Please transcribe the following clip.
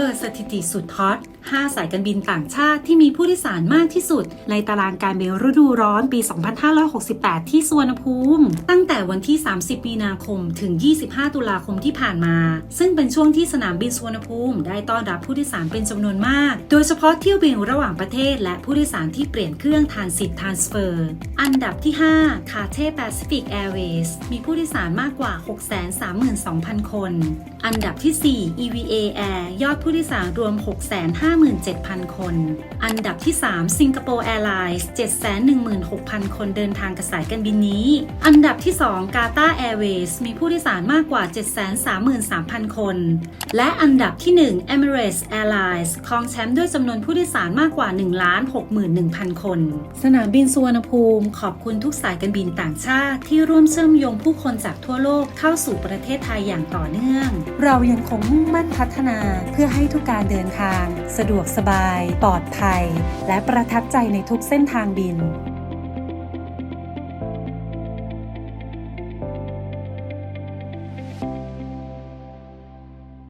เปิดสถิติสุดฮอต 5 สายการบินต่างชาติที่มีผู้โดยสารมากที่สุด ในตารางการบินฤดูร้อนปี 2568 ที่สุวรรณภูมิ ตั้งแต่วันที่ 30 มีนาคม ถึง 25 ตุลาคมที่ผ่านมา ซึ่งเป็นช่วงที่สนามบินสุวรรณภูมิ ได้ต้อนรับผู้โดยสารเป็นจำนวนมาก โดยเฉพาะเที่ยวบินระหว่างประเทศ และผู้โดยสารที่เปลี่ยนเครื่องทานสิทธิ์ทานสเฟอร์ อันดับที่ 5 คาเท่แปซิฟิกแอร์เวย์สมีผู้โดยสารมากกว่า 632,000 คน อันดับที่ 4 EVA Air อดผู้โดยสารรวม 657,000 คน อันดับที่3 Singapore Airlines 716,000 คนเดินทางกับสายการบินนี้ อันดับที่2 Qatar Airways มีผู้โดยสารมากกว่า 733,000 คน และอันดับที่ 1 Emirates Airlines ครองแชมป์ด้วยจำนวนผู้โดยสารมากกว่า 1,61,000 คน สนามบินสุวรรณภูมิ ขอบคุณทุกสายการบินต่างชาติ ที่ร่วมเชื่อมโยงผู้คนจากทั่วโลกเข้าสู่ประเทศไทยอย่างต่อเนื่อง เรายังคงมุ่งมั่นพัฒนาเพื่อให้ทุกการเดินทาง สะดวกสบาย ปลอดภัย และประทับใจในทุกเส้นทางบิน